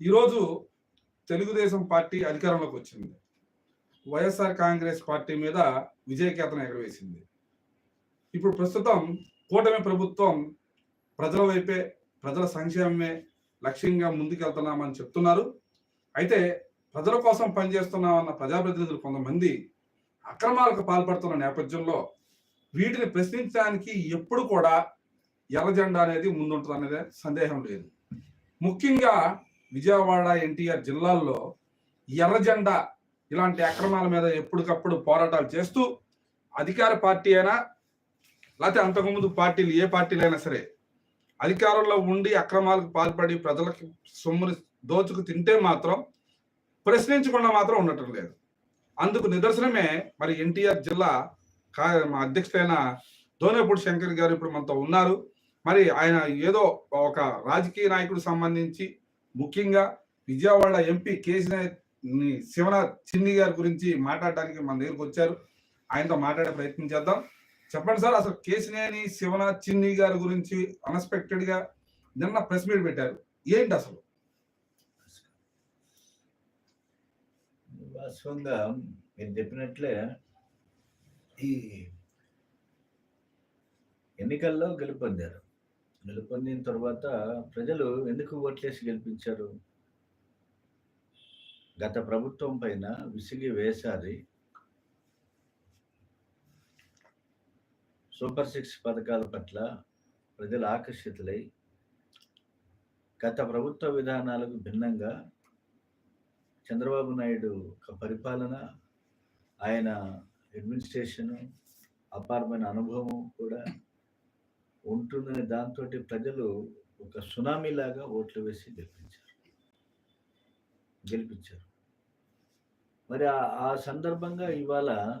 ఈరోజు తెలుగుదేశం పార్టీ అధికారంలోకి వచ్చింది. వైఎస్ఆర్ కాంగ్రెస్ పార్టీ మీద విజయకేతనం ఎగరవేసింది. ఇప్పుడు ప్రస్తుతం కూటమి ప్రభుత్వం ప్రజల వైపే ప్రజల సంక్షేమమే లక్ష్యంగా ముందుకెళ్తున్నామని చెప్తున్నారు. అయితే ప్రజల కోసం పనిచేస్తున్నామన్న ప్రజాప్రతినిధులు కొంతమంది అక్రమాలకు పాల్పడుతున్న నేపథ్యంలో వీటిని ప్రశ్నించడానికి ఎప్పుడు కూడా ఎర్ర జెండా అనేది ముందుంటుంది అనేది సందేహం లేదు. ముఖ్యంగా విజయవాడ ఎన్టీఆర్ జిల్లాల్లో ఎర్రజెండా ఇలాంటి అక్రమాల మీద ఎప్పటికప్పుడు పోరాటాలు చేస్తూ అధికార పార్టీ అయినా లేకపోతే అంతకుముందు పార్టీలు ఏ పార్టీలైనా సరే అధికారంలో ఉండి అక్రమాలకు పాల్పడి ప్రజలకు సొమ్ముని దోచుకు తింటే మాత్రం ప్రశ్నించకుండా మాత్రం ఉండటం లేదు. అందుకు నిదర్శనమే మరి ఎన్టీఆర్ జిల్లా కా మా అధ్యక్షుడైన దోనేపూడి శంకర్ గారు ఇప్పుడు మనతో ఉన్నారు. మరి ఆయన ఏదో ఒక రాజకీయ నాయకుడు సంబంధించి ముఖ్యంగా విజయవాడ ఎంపీ కేసీనాథ్ శివనాథ్ చిన్ని గారి గురించి మాట్లాడడానికి మన దగ్గరికి వచ్చారు. ఆయనతో మాట్లాడే ప్రయత్నం చేద్దాం. చెప్పండి సార్ అసలు కేసినేని శివనాథ్ చిన్ని గారి గురించి అన్ఎక్స్పెక్టెడ్గా నిన్న ప్రెస్ మీట్ పెట్టారు. ఏంటి అసలు? వాస్తవంగా మీరు చెప్పినట్లే ఈ ఎన్నికల్లో గెలుపొందారు. గెలుపొందిన తర్వాత ప్రజలు ఎందుకు ఓట్లేసి గెలిపించారు? గత ప్రభుత్వం పైన విసిగి వేసారి సూపర్ సిక్స్ పథకాల పట్ల ప్రజలు ఆకర్షితులై గత ప్రభుత్వ విధానాలకు భిన్నంగా చంద్రబాబు నాయుడు ఒక పరిపాలన ఆయన అడ్మినిస్ట్రేషను అపారమైన అనుభవం కూడా ఉంటుందనే దాంతో ప్రజలు ఒక సునామీ లాగా ఓట్లు వేసి గెలిపించారు. గెలిపించారు. మరి ఆ- ఆ సందర్భంగా ఇవాళ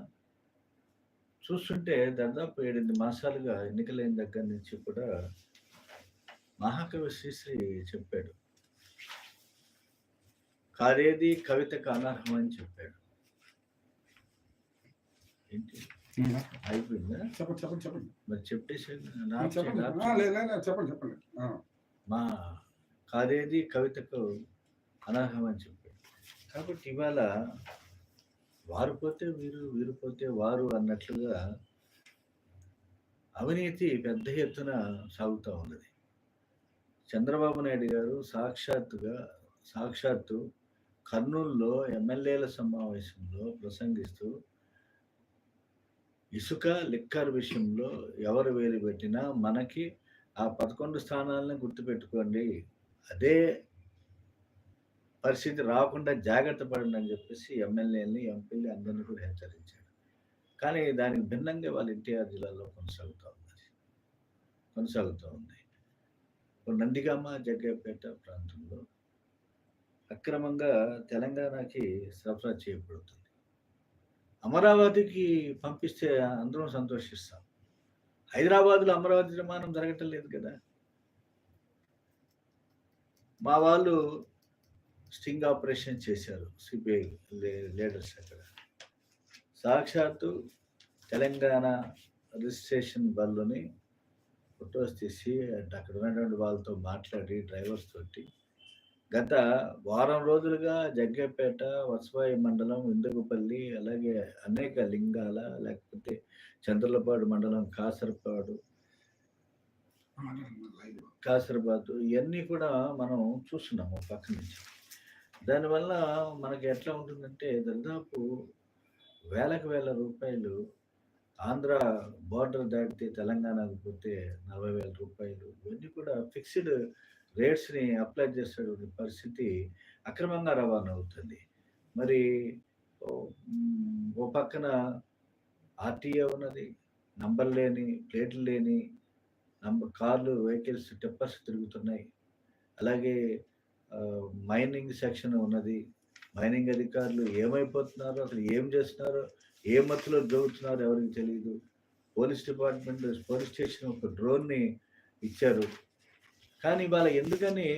చూస్తుంటే దాదాపు ఏడెనిమిది మాసాలుగా ఎన్నికలైన దగ్గర నుంచి కూడా మహాకవి శ్రీశ్రీ చెప్పాడు. కాదేది కవితకు అనర్హం అని చెప్పాడు. ఏంటి? అయిపోయిందా? చెప్పండి చెప్పండి చెప్పండి. మరి చెప్పేసి చెప్పండి. చెప్పండి మా కాదేది కవితకు అనర్హం అని చెప్పాడు. కాబట్టి ఇవాళ వారు పోతే వీరు వీరు పోతే వారు అన్నట్లుగా అవినీతి పెద్ద ఎత్తున సాగుతూ ఉన్నది. చంద్రబాబు నాయుడు గారు సాక్షాత్తుగా సాక్షాత్తు కర్నూలులో ఎమ్మెల్యేల సమావేశంలో ప్రసంగిస్తూ ఇసుక లిక్కర్ విషయంలో ఎవరు వేలు పెట్టినా మనకి ఆ పదకొండు స్థానాలను గుర్తుపెట్టుకోండి. అదే పరిస్థితి రాకుండా జాగ్రత్త పడండి అని చెప్పేసి ఎమ్మెల్యేని ఎంపీలు అందరినీ కూడా హెచ్చరించాడు. కానీ దానికి భిన్నంగా వాళ్ళ ఎన్టీఆర్ జిల్లాలో కొనసాగుతూ ఉన్నది కొనసాగుతూ ఉంది. ఇప్పుడు నందిగామ జగ్గపేట ప్రాంతంలో అక్రమంగా తెలంగాణకి సరఫరా చేయబడుతుంది. అమరావతికి పంపిస్తే అందరం సంతోషిస్తాం. హైదరాబాద్లో అమరావతి నిర్మాణం జరగటం లేదు కదా. మా వాళ్ళు స్టింగ్ ఆపరేషన్ చేశారు సిబిఐ లీడర్స్ అక్కడ. సాక్షాత్తు తెలంగాణ రిజిస్ట్రేషన్ బల్లుని ఫొటోస్ తీసి అక్కడ ఉన్నటువంటి వాళ్ళతో మాట్లాడి డ్రైవర్స్ తోటి గత వారం రోజులుగా జగ్గపేట వసవాయి మండలం ఇందుకుపల్లి అలాగే అనేక లింగాల లేకపోతే చంద్రలపాడు మండలం కాసరపాడు కాసరబాద్ ఇవన్నీ కూడా మనం చూస్తున్నాము పక్క నుంచి. దానివల్ల మనకి ఎట్లా ఉంటుందంటే దాదాపు వేలకు వేల రూపాయలు ఆంధ్ర బార్డర్ దాటితే తెలంగాణకు పోతే నలభై వేల రూపాయలు ఇవన్నీ కూడా ఫిక్స్డ్ రేట్స్ని అప్లై చేసేటువంటి పరిస్థితి అక్రమంగా రవాణా అవుతుంది. మరి ఓ పక్కన ఆర్టీఏ ఉన్నది నంబర్ లేని ప్లేట్లు లేని నంబర్ కార్లు వెహికల్స్ టెప్పర్స్ తిరుగుతున్నాయి. అలాగే మైనింగ్ సెక్షన్ ఉన్నది. మైనింగ్ అధికారులు ఏమైపోతున్నారో అసలు ఏం చేస్తున్నారో ఏ మత్తులో జరుగుతున్నారో ఎవరికి తెలియదు పోలీస్ డిపార్ట్మెంట్ పోలీస్ స్టేషన్ ఒక డ్రోన్ని ఇచ్చారు. కానీ ఇవాళ ఎందుకని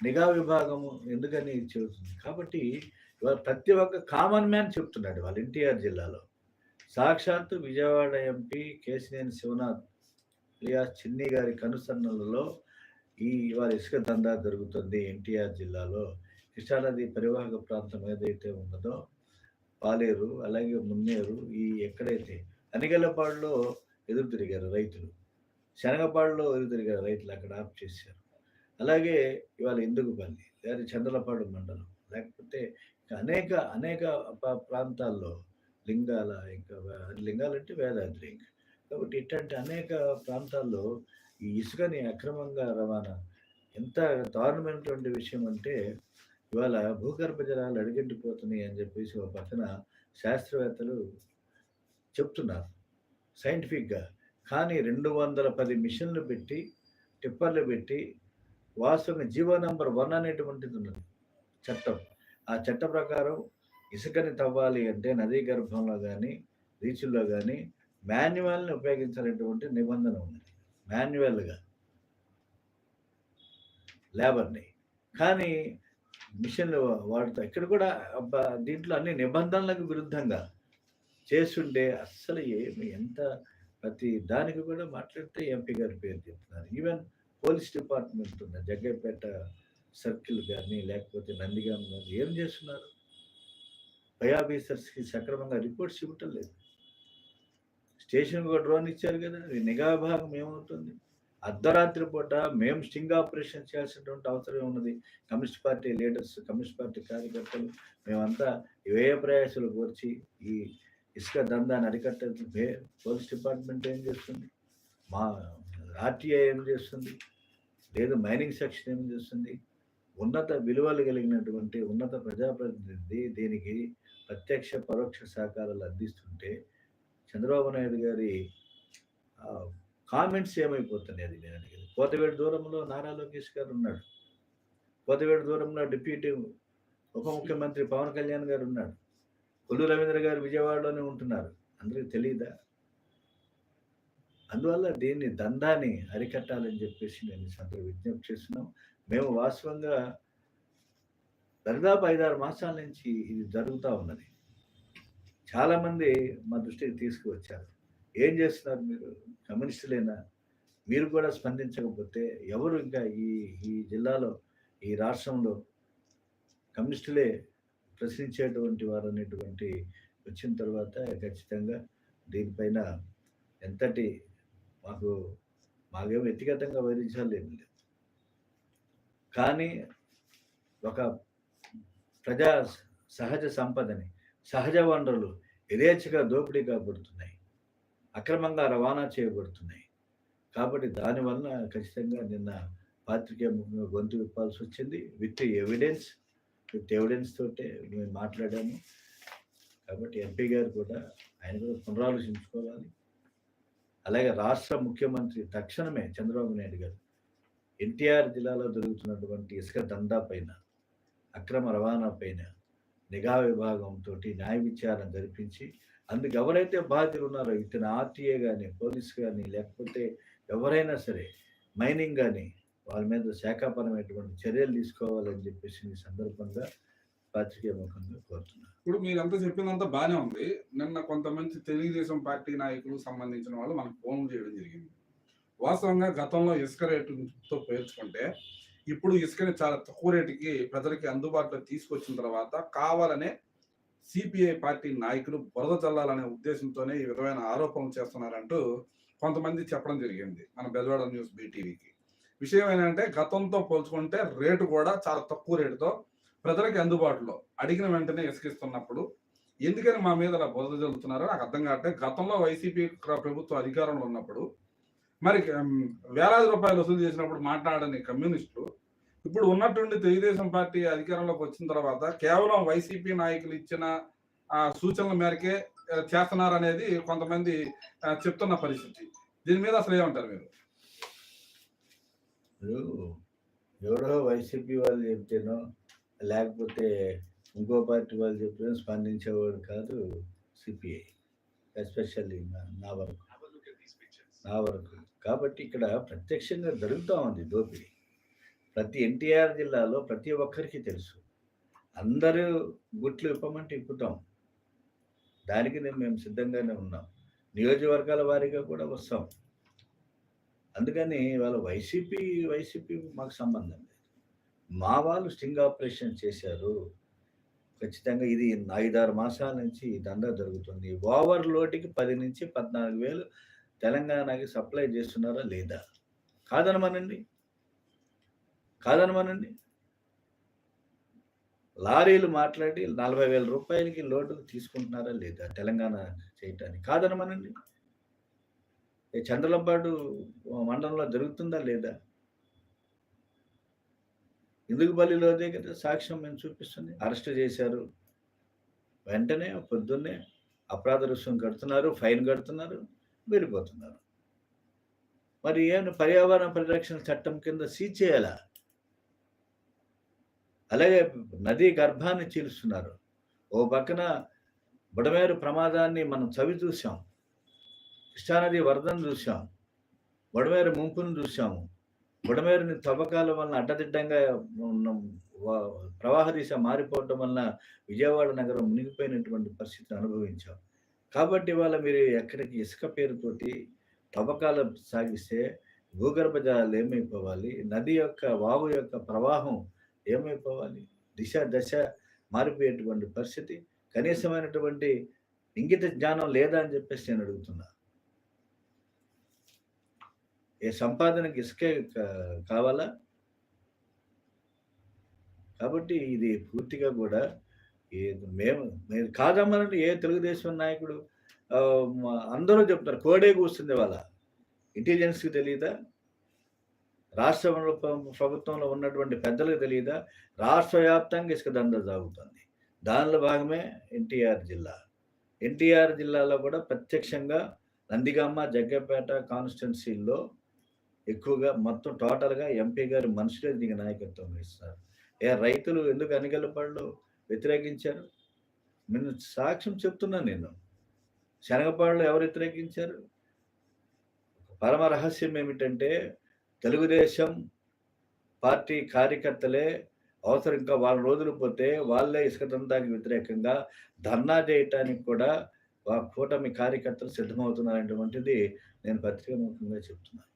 నిఘా విభాగము ఎందుకని చెబుతుంది కాబట్టి ఇవాళ ప్రతి ఒక్క కామన్ మ్యాన్ చెప్తున్నాడు వాళ్ళ ఎన్టీఆర్ జిల్లాలో. సాక్షాత్తు విజయవాడ ఎంపీ కేసినేని శివనాథ్ లియా చిన్ని గారి కనుసన్నలలో ఈ ఇవాళ ఇసుక దందా జరుగుతుంది ఎన్టీఆర్ జిల్లాలో. కృష్ణానది పరివాహక ప్రాంతం ఏదైతే ఉన్నదో పాలేరు అలాగే మున్నేరు ఈ ఎక్కడైతే అనిగలపాడులో ఎదురు తిరిగారు రైతులు. శనగపాడులో ఎదురు తిరిగారు రైతులు అక్కడ ఆఫ్ చేశారు. అలాగే ఇవాళ ఎందుకుపల్లి లేదా చంద్రలపాడు మండలం లేకపోతే అనేక అనేక ప్రాంతాల్లో లింగాల ఇంకా లింగాలంటే వేదాద్రి ఇంకా. కాబట్టి ఇట్లాంటి అనేక ప్రాంతాల్లో ఈ ఇసుకని అక్రమంగా రవాణా ఎంత దారుణమైనటువంటి విషయం అంటే ఇవాళ భూగర్భ జలాలు అడిగంటిపోతున్నాయి అని చెప్పేసి ఒక పక్కన శాస్త్రవేత్తలు చెప్తున్నారు. సైంటిఫిక్గా కానీ రెండు వందల పది మిషన్లు పెట్టి టిప్పర్లు పెట్టి వాస్తవంగా జీవో నంబర్ వన్ అనేటువంటిది ఉన్నది చట్టం. ఆ చట్ట ప్రకారం ఇసుకని తవ్వాలి అంటే నదీ గర్భంలో కానీ రీచుల్లో కానీ మాన్యువల్ని ఉపయోగించాలనేటువంటి నిబంధన ఉంది మాన్యువల్గా. లేబర్ని. కానీ మిషన్లు వాడుతా ఇక్కడ కూడా దీంట్లో అన్ని నిబంధనలకు విరుద్ధంగా చేస్తుంటే అస్సలు ఏమి ఎంత ప్రతి దానికి కూడా మాట్లాడితే ఎంపీ గారి పేరు చెప్తున్నారు. ఈవెన్ పోలీస్ డిపార్ట్మెంట్ ఉన్న జగ్గపేట సర్కిల్ కానీ లేకపోతే నందిగాం కానీ ఏం చేస్తున్నారు? పై ఆఫీసర్స్కి సక్రమంగా రిపోర్ట్స్ ఇవ్వటం లేదు. స్టేషన్కి ఒక డ్రోన్ ఇచ్చారు కదా నిఘా భాగం ఏమవుతుంది? అర్ధరాత్రి పూట మేము స్టింగ్ ఆపరేషన్ చేయాల్సినటువంటి అవసరం ఉన్నది. Communist party leaders communist party కార్యకర్తలు మేమంతా వ్యయ ప్రయాసాలు కోర్చి ఈ ఇసుక దందాన్ని అరికట్టాల్సి మే- పోలీస్ డిపార్ట్మెంట్ ఏం చేస్తుంది? మా ఆర్టీఐ ఏం చేస్తుంది? లేదు మైనింగ్ సెక్షన్ ఏం చేస్తుంది? ఉన్నత విలువలు కలిగినటువంటి ఉన్నత ప్రజాప్రతినిధి దీనికి ప్రత్యక్ష పరోక్ష సహకారాలు అందిస్తుంటే చంద్రబాబు నాయుడు గారి కామెంట్స్ ఏమైపోతున్నాయి అది నేను అడిగేది కోతవేడు దూరంలో నారా లోకేష్ గారు ఉన్నాడు. కోతవేడు దూరంలో డిప్యూటీ ఉప ముఖ్యమంత్రి పవన్ కళ్యాణ్ గారు ఉన్నాడు. కొల్లు రవీంద్ర గారు విజయవాడలోనే ఉంటున్నారు. అందరికీ తెలియదా అందువల్ల దీన్ని దందాన్ని అరికట్టాలని చెప్పేసి నేను అందరూ విజ్ఞప్తి చేస్తున్నాం. మేము వాస్తవంగా దాదాపు ఐదారు మాసాల నుంచి ఇది జరుగుతూ ఉన్నది. చాలామంది మా దృష్టికి తీసుకువచ్చారు. ఏం చేస్తున్నారు మీరు? కమ్యూనిస్టులైనా మీరు కూడా స్పందించకపోతే ఎవరు ఇంకా ఈ ఈ జిల్లాలో ఈ రాష్ట్రంలో కమ్యూనిస్టులే ప్రశ్నించేటువంటి వారు అనేటువంటి వచ్చిన తర్వాత ఖచ్చితంగా దీనిపైన ఎంతటి మాకు మాకేం వ్యక్తిగతంగా వివరించాలి ఏమి లేదు. కానీ ఒక ప్రజా సహజ సంపదని సహజ వనరులు యథేచ్ఛగా దోపిడీ కాబడుతున్నాయి. అక్రమంగా రవాణా చేయబడుతున్నాయి. కాబట్టి దానివల్ల ఖచ్చితంగా నిన్న పాత్రికేయ గొంతు విప్పాల్సి వచ్చింది. విత్ ఎవిడెన్స్ విత్ ఎవిడెన్స్ తోటే మేము మాట్లాడాము. కాబట్టి ఎంపీ గారు కూడా ఆయన కూడా పునరాలోచించుకోవాలి. అలాగే రాష్ట్ర ముఖ్యమంత్రి తక్షణమే చంద్రబాబు నాయుడు గారు ఎన్టీఆర్ జిల్లాలో జరుగుతున్నటువంటి ఇసుక దందా పైన అక్రమ రవాణా పైన నిఘా విభాగంతో న్యాయ విచారణ జరిపించి అందుకు ఎవరైతే బాధ్యులు ఉన్నారో ఇతను ఆర్టీఏ కానీ పోలీస్ కానీ లేకపోతే ఎవరైనా సరే మైనింగ్ కానీ వాళ్ళ మీద శాఖాపరమైనటువంటి చర్యలు తీసుకోవాలని చెప్పేసి ఈ సందర్భంగా పాత్రికేయ ముఖంగా కోరుతున్నాను. ఇప్పుడు మీరంతా చెప్పిందంతా బాగానే ఉంది. నిన్న కొంతమంది తెలుగుదేశం పార్టీ నాయకులు సంబంధించిన వాళ్ళు మనకు ఫోన్ చేయడం జరిగింది. వాస్తవంగా గతంలో ఇసుక రేటుతో పేర్చుకుంటే ఇప్పుడు ఇసుకని చాలా తక్కువ రేటుకి ప్రజలకి అందుబాటులో తీసుకొచ్చిన తర్వాత కావాలనే సిపిఐ పార్టీ నాయకులు బురద చల్లాలనే ఉద్దేశంతోనే ఈ విధమైన ఆరోపణలు చేస్తున్నారంటూ కొంతమంది చెప్పడం జరిగింది మన బెజవాడ న్యూస్ బీటీవీకి. విషయం ఏంటంటే గతంతో పోల్చుకుంటే రేటు కూడా చాలా తక్కువ రేటుతో ప్రజలకి అందుబాటులో. అడిగిన వెంటనే ఇసుకిస్తున్నప్పుడు ఎందుకని మా మీద అలా బురద జల్లుతున్నారో నాకు అర్థం కాబట్టి గతంలో వైసీపీ ప్రభుత్వం అధికారంలో ఉన్నప్పుడు మరి వేలాది రూపాయలు వసూలు చేసినప్పుడు మాట్లాడని కమ్యూనిస్టులు ఇప్పుడు ఉన్నటువంటి తెలుగుదేశం పార్టీ అధికారంలోకి వచ్చిన తర్వాత కేవలం వైసీపీ నాయకులు ఇచ్చిన ఆ, సూచనల మేరకే చేస్తున్నారనేది కొంతమంది చెప్తున్న పరిస్థితి. దీని మీద అసలు ఏమంటారు మీరు? ఇప్పుడు ఎవరో వైసీపీ వాళ్ళు చెప్తేనో లేకపోతే ఇంకో పార్టీ వాళ్ళు చెప్తేనో స్పందించేవాడు కాదు సిపిఐ ఎస్పెషల్లీ నా వరకు. నా వరకు. కాబట్టి ఇక్కడ ప్రత్యక్షంగా జరుగుతూ ఉంది దోపిడీ. ప్రతి ఎన్టీఆర్ జిల్లాలో ప్రతి ఒక్కరికి తెలుసు. అందరూ గుట్లు ఇప్పమంటే ఇప్పుతాం. దానికి నేను మేము సిద్ధంగానే ఉన్నాం. నియోజకవర్గాల వారీగా కూడా వస్తాం. అందుకని వాళ్ళ వైసీపీ వైసీపీ మాకు సంబంధం లేదు. మా వాళ్ళు స్టింగ్ ఆపరేషన్ చేశారు. ఖచ్చితంగా ఇది ఐదారు మాసాల నుంచి ఈ దందా జరుగుతుంది. ఓవర్ లోటుకి పది నుంచి పద్నాలుగు వేలు తెలంగాణకి సప్లై చేస్తున్నారా లేదా? కాదనమనండి. కాదనమనండి. లారీలు మాట్లాడి నలభై వేల రూపాయలకి లోటు తీసుకుంటున్నారా లేదా తెలంగాణ చేయటానికి? కాదనమనండి. ఈ మండలంలో జరుగుతుందా లేదా? ఇందుకుపల్లిలో అదే కదా సాక్ష్యం మేము చూపిస్తుంది. అరెస్ట్ చేశారు. వెంటనే పొద్దున్నే అపరాధ రుసుం కడుతున్నారు ఫైన్ కడుతున్నారు వెళ్ళిపోతున్నారు. మరి ఏమైనా పర్యావరణ పరిరక్షణ చట్టం కింద సీజ్ చేయాలా? అలాగే నదీ గర్భాన్ని చీలుస్తున్నారు. ఓ పక్కన బుడమేరు ప్రమాదాన్ని మనం చవి చూసాం కృష్ణానది వరదను చూసాం వడమేర ముంపును చూసాము వడమేరుని తవ్వకాల వలన అడ్డదిడ్డంగా ప్రవాహ దిశ మారిపోవడం వలన విజయవాడ నగరం మునిగిపోయినటువంటి పరిస్థితిని అనుభవించాం. కాబట్టి వాళ్ళ మీరు ఎక్కడికి ఇసుక పేరుతోటి తవ్వకాలు సాగిస్తే భూగర్భ జలాలు ఏమైపోవాలి? నది యొక్క వాగు యొక్క ప్రవాహం ఏమైపోవాలి? దిశ దశ మారిపోయేటువంటి పరిస్థితి కనీసమైనటువంటి ఇంగిత జ్ఞానం లేదా అని చెప్పేసి నేను అడుగుతున్నా. ఏ సంపాదనకి ఇసుకే కా- కావాలా? కాబట్టి ఇది పూర్తిగా కూడా ఏ మేము మీరు కాదమ్మాలంటే ఏ తెలుగుదేశం నాయకుడు అందరూ చెప్తారు కోడే కూస్తుంది వాళ్ళ. ఇంటెలిజెన్స్కి తెలియదా రాష్ట్రంలో ప్రభుత్వంలో ఉన్నటువంటి పెద్దలకు తెలియదా రాష్ట్ర వ్యాప్తంగా ఇసుక దండ సాగుతుంది. దానిలో భాగమే ఎన్టీఆర్ జిల్లా. ఎన్టీఆర్ జిల్లాలో కూడా ప్రత్యక్షంగా నందిగామ జగ్గపేట కాన్స్టిట్యున్సీల్లో ఎక్కువగా మొత్తం టోటల్గా ఎంపీ గారి మనుషులే దీనికి నాయకత్వం వహిస్తారు ఏ రైతులు ఎందుకు అనిగలపాళ్ళు వ్యతిరేకించారు? నేను సాక్ష్యం చెప్తున్నాను నేను. శనగపాడులో ఎవరు వ్యతిరేకించారు? పరమ రహస్యం ఏమిటంటే తెలుగుదేశం పార్టీ కార్యకర్తలే అవసరం ఇంకా వాళ్ళ రోజులు పోతే వాళ్ళే ఇసుక దందాకి వ్యతిరేకంగా ధర్నా చేయటానికి కూడా ఆ కూటమి కార్యకర్తలు సిద్ధమవుతున్నారనేటువంటిది నేను పత్రికాముఖంగా చెప్తున్నాను.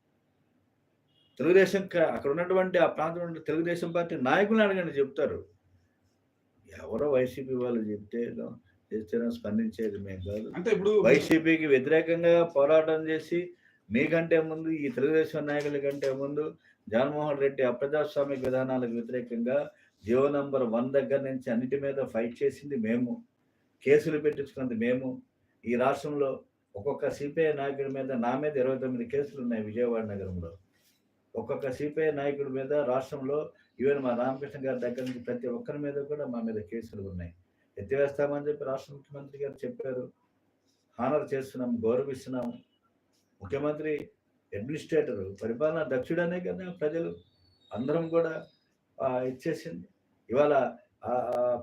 తెలుగుదేశం అక్కడ ఉన్నటువంటి ఆ ప్రాంతంలో ఉన్న తెలుగుదేశం పార్టీ నాయకులు అడగండి చెప్తారు. ఎవరో వైసీపీ వాళ్ళు చెప్తే చేస్తేనే స్పందించేది మేము కాదు. అంటే ఇప్పుడు వైసీపీకి వ్యతిరేకంగా పోరాటం చేసి మీకంటే ముందు ఈ తెలుగుదేశం నాయకుల కంటే ముందు జగన్మోహన్ రెడ్డి అప్రజాస్వామిక విధానాలకు వ్యతిరేకంగా జియో నంబర్ వన్ దగ్గర నుంచి అన్నిటి మీద ఫైట్ చేసింది మేము. కేసులు పెట్టించుకున్నది మేము. ఈ రాష్ట్రంలో ఒక్కొక్క సిపిఐ నాయకుడి మీద నా మీద ఇరవై తొమ్మిది కేసులు ఉన్నాయి విజయవాడ నగరంలో. ఒక్కొక్క సిపిఐ నాయకుడి మీద రాష్ట్రంలో ఈవెన్ మా రామకృష్ణ గారి దగ్గర నుంచి ప్రతి ఒక్కరి మీద కూడా మా మీద కేసులు ఉన్నాయి. ఎత్తివేస్తామని చెప్పి రాష్ట్ర ముఖ్యమంత్రి గారు చెప్పారు. హానర్ చేస్తున్నాం గౌరవిస్తున్నాం. ముఖ్యమంత్రి అడ్మినిస్ట్రేటర్ పరిపాలన దక్షుడనే కదా ప్రజలు. అందరం కూడా ఇచ్చేసింది. ఇవాళ ఆ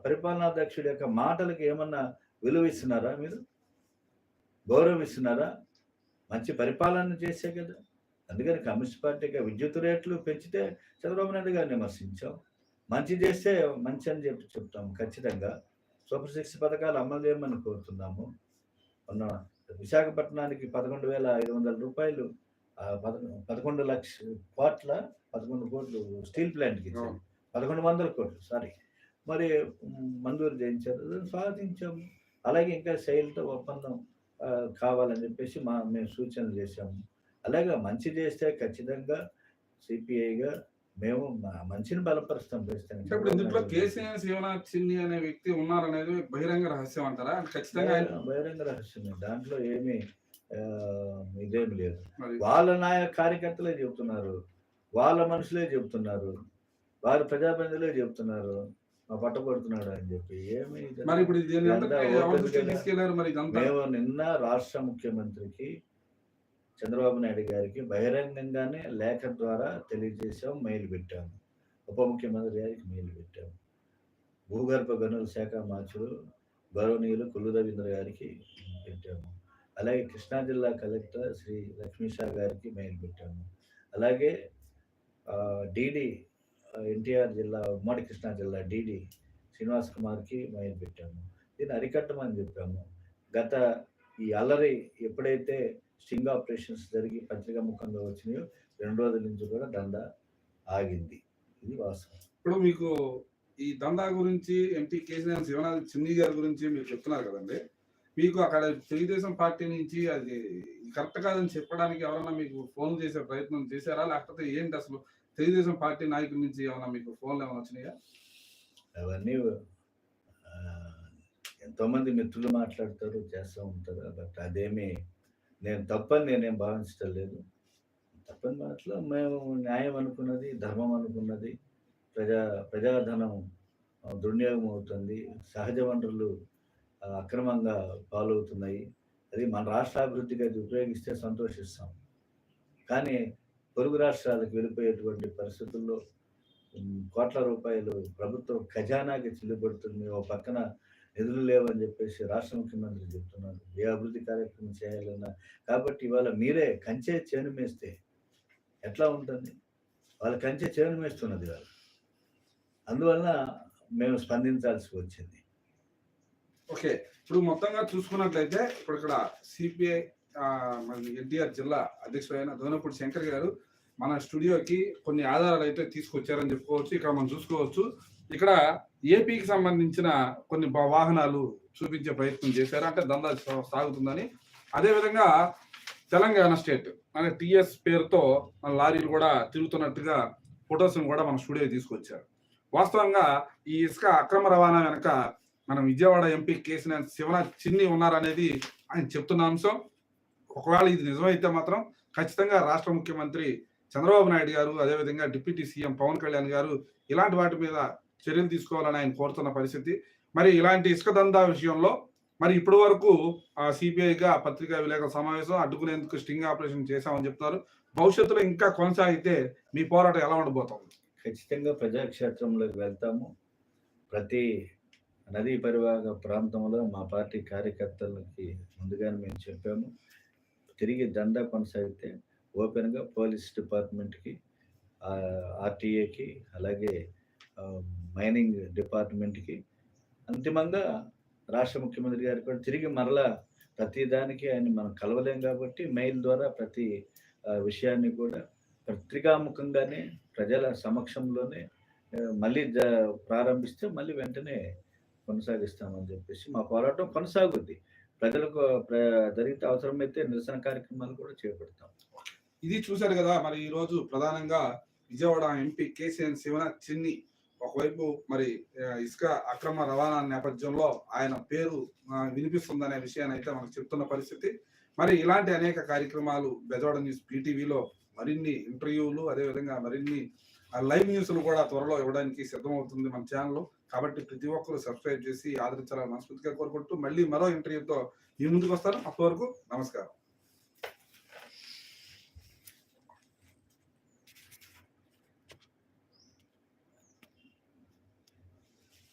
పరిపాలనా దక్షుడి యొక్క మాటలకు ఏమన్నా విలువ ఇస్తున్నారా మీరు? గౌరవిస్తున్నారా మంచి పరిపాలన చేసే కదా. అందుకని కమ్యూనిస్ట్ పార్టీగా విద్యుత్ రేట్లు పెంచితే చంద్రబాబు నాయుడు గారిని విమర్శించాం. మంచి చేస్తే మంచి అని చెప్పి చెప్తాం ఖచ్చితంగా. సూపర్ సిక్స్ పథకాలు అమలు చేయమని కోరుతున్నాము. మొన్న విశాఖపట్నానికి పదకొండు వేల ఐదు వందల రూపాయలు పదకొండు లక్ష కోట్ల పదకొండు కోట్లు స్టీల్ ప్లాంట్కి. పదకొండు వందల కోట్లు సారీ. మరి మంజూరు చేయించారు. స్వాగతించాము అలాగే ఇంకా శైలితో ఒప్పందం కావాలని చెప్పేసి మా మేము సూచనలు చేశాము. అలాగే మంచి చేస్తే ఖచ్చితంగా సిపిఐగా మేము మంచిని బలపరుస్తాం ఖచ్చితంగా. అంటే ఇప్పుడు ఇందులో కేసీఆర్ శివనాథ్ అనే వ్యక్తి ఉన్నారనేది బహిరంగ రహస్యం అంటారా? ఖచ్చితంగా బహిరంగ- రహస్యమే. దాంట్లో ఏమీ ఇదేమి లేదు. వాళ్ళ నాయక కార్యకర్తలే చెబుతున్నారు. వాళ్ళ మనుషులే చెబుతున్నారు. వారి ప్రజాప్రతినిధులే చెబుతున్నారు. మా పట్టబడుతున్నాడు అని చెప్పి ఏమి మేము నిన్న రాష్ట్ర ముఖ్యమంత్రికి చంద్రబాబు నాయుడు గారికి బహిరంగంగానే లేఖ ద్వారా తెలియజేసాము మెయిల్ పెట్టాము ఉప ముఖ్యమంత్రి గారికి మెయిల్ పెట్టాము భూగర్భ గనుల శాఖ మార్చులు గౌరవనీయులు కుల్లు రవీంద్ర గారికి పెట్టాము అలాగే కృష్ణా జిల్లా కలెక్టర్ శ్రీ లక్ష్మీషా గారికి మెయిల్ పెట్టాము అలాగే డిడి ఎన్టీఆర్ జిల్లా ఉమ్మడి కృష్ణా జిల్లా డిడి శ్రీనివాస్ కుమార్కి మెయిల్ పెట్టాము. దీన్ని అరికట్టమని చెప్పాము. గత ఈ అల్లరి ఎప్పుడైతే స్టింగ్ ఆపరేషన్స్ జరిగి పత్రికా ముఖంగా వచ్చినాయో రెండు రోజుల నుంచి కూడా దండ ఆగింది. ఇది వాస్తవం. ఇప్పుడు మీకు ఈ దందా గురించి ఎంపీ కేసీఆర్ శివనాథ్ చిన్ని గారి గురించి మీరు చెప్తున్నారు కదండి. మీకు అక్కడ తెలుగుదేశం పార్టీ నుంచి అది కరెక్ట్ కాదని చెప్పడానికి ఎవరైనా మీకు ఫోన్ చేసే ప్రయత్నం చేశారా? లేకపోతే ఏంటి అసలు తెలుగుదేశం పార్టీ నాయకుల నుంచి ఏమైనా మీకు ఫోన్లు ఏమైనా వచ్చినాయా? అవన్నీ ఎంతోమంది మిత్రులు మాట్లాడతారు చేస్తూ ఉంటారు. బట్ అదేమి నేను తప్పని నేనేం భావించడం లేదు. తప్పని మాటలో మేము న్యాయం అనుకున్నది ధర్మం అనుకున్నది ప్రజా ప్రజాధనం దుర్వినియోగం అవుతుంది. సహజ వనరులు అక్రమంగా పాలవుతున్నాయి. అది మన రాష్ట్ర అభివృద్ధికి అది ఉపయోగిస్తే సంతోషిస్తాం. కానీ పొరుగు రాష్ట్రాలకు వెళ్ళిపోయేటువంటి పరిస్థితుల్లో కోట్ల రూపాయలు ప్రభుత్వం ఖజానాకి చెల్లిపడుతుంది ఓ పక్కన నిధులు లేవని చెప్పేసి రాష్ట్ర ముఖ్యమంత్రి చెప్తున్నారు. ఏ అభివృద్ధి కార్యక్రమం చేయాలన్నా. కాబట్టి ఇవాళ మీరే కంచే చేను మేస్తే. ఎట్లా ఉంటుంది? వాళ్ళ కంచె చేను మేస్తున్నది వాళ్ళు అందువలన మేము స్పందించాల్సి వచ్చింది. ఓకే. ఇప్పుడు మొత్తంగా చూసుకున్నట్లయితే ఇప్పుడు ఇక్కడ సిపిఐ మన ఎన్టీఆర్ జిల్లా అధ్యక్షుడైన దోనపూడి శంకర్ గారు మన స్టూడియోకి కొన్ని ఆధారాలు అయితే తీసుకొచ్చారని చెప్పుకోవచ్చు. ఇక్కడ మనం చూసుకోవచ్చు. ఇక్కడ ఏపీకి సంబంధించిన కొన్ని వాహనాలు చూపించే ప్రయత్నం చేశారు. అంటే దందా సాగుతుందని. అదేవిధంగా తెలంగాణ స్టేట్ అంటే టీఎస్ పేరుతో మన లారీలు కూడా తిరుగుతున్నట్టుగా ఫొటోస్ని కూడా మన స్టూడియో తీసుకొచ్చారు. వాస్తవంగా ఈ ఇసుక అక్రమ రవాణా వెనుక మన విజయవాడ ఎంపీ కేసీఆర్ శివనాథ్ చిన్ని ఉన్నారనేది ఆయన చెప్తున్న అంశం. ఒకవేళ ఇది నిజమైతే మాత్రం ఖచ్చితంగా రాష్ట్ర ముఖ్యమంత్రి చంద్రబాబు నాయుడు గారు అదేవిధంగా డిప్యూటీ సీఎం పవన్ కళ్యాణ్ గారు ఇలాంటి వాటి మీద చర్యలు తీసుకోవాలని ఆయన కోరుతున్న పరిస్థితి. మరి ఇలాంటి ఇసుక దందా విషయంలో మరి ఇప్పటి వరకు సిబిఐగా పత్రికా విలేకరుల సమావేశం అడ్డుకునేందుకు స్టింగ్ ఆపరేషన్ చేశామని చెప్తారు భవిష్యత్తులో ఇంకా కొనసాగితే మీ పోరాటం ఎలా ఉండబోతోంది? ఖచ్చితంగా ప్రజాక్షేత్రంలోకి వెళ్తాము. ప్రతి నదీ పరివాహక ప్రాంతంలో మా పార్టీ కార్యకర్తలకి ముందుగానే మేము చెప్పాము. తిరిగి దందా కొనసాగితే ఓపెన్గా పోలీస్ డిపార్ట్మెంట్కి ఆర్టీఏకి అలాగే మైనింగ్ డిపార్ట్మెంట్కి. అంతిమంగా రాష్ట్ర ముఖ్యమంత్రి గారు కూడా తిరిగి మరలా ప్రతి దానికి ఆయన మనం కలవలేం కాబట్టి మెయిల్ ద్వారా ప్రతి విషయాన్ని కూడా పత్రికాముఖంగానే ప్రజల సమక్షంలోనే మళ్ళీ ప్రారంభిస్తే మళ్ళీ వెంటనే కొనసాగిస్తామని చెప్పేసి మా పోరాటం కొనసాగుద్ది. ప్రజలకు ప్ర- జరిగితే అవసరమైతే నిరసన కార్యక్రమాలు కూడా చేపడతాం. ఇది చూశారు కదా మరి ఈరోజు ప్రధానంగా విజయవాడ ఎంపీ కేసీఎన్ శివనాథ్ చిన్ని ఒకవైపు మరి ఇసుక అక్రమ రవాణా నేపథ్యంలో ఆయన పేరు వినిపిస్తుందనే విషయాన్ని అయితే మనకు చెప్తున్న పరిస్థితి. మరి ఇలాంటి అనేక కార్యక్రమాలు బెజవాడ న్యూస్ పీటీవీలో మరిన్ని ఇంటర్వ్యూలు అదేవిధంగా మరిన్ని లైవ్ న్యూస్లు కూడా త్వరలో ఇవ్వడానికి సిద్ధమవుతుంది మన ఛానల్. కాబట్టి ప్రతి ఒక్కరు సబ్స్క్రైబ్ చేసి ఆదరించాలని మనస్ఫూర్తిగా కోరుకుంటూ మళ్ళీ మరో ఇంటర్వ్యూతో మీ ముందుకు వస్తాను. అప్పటి వరకు నమస్కారం.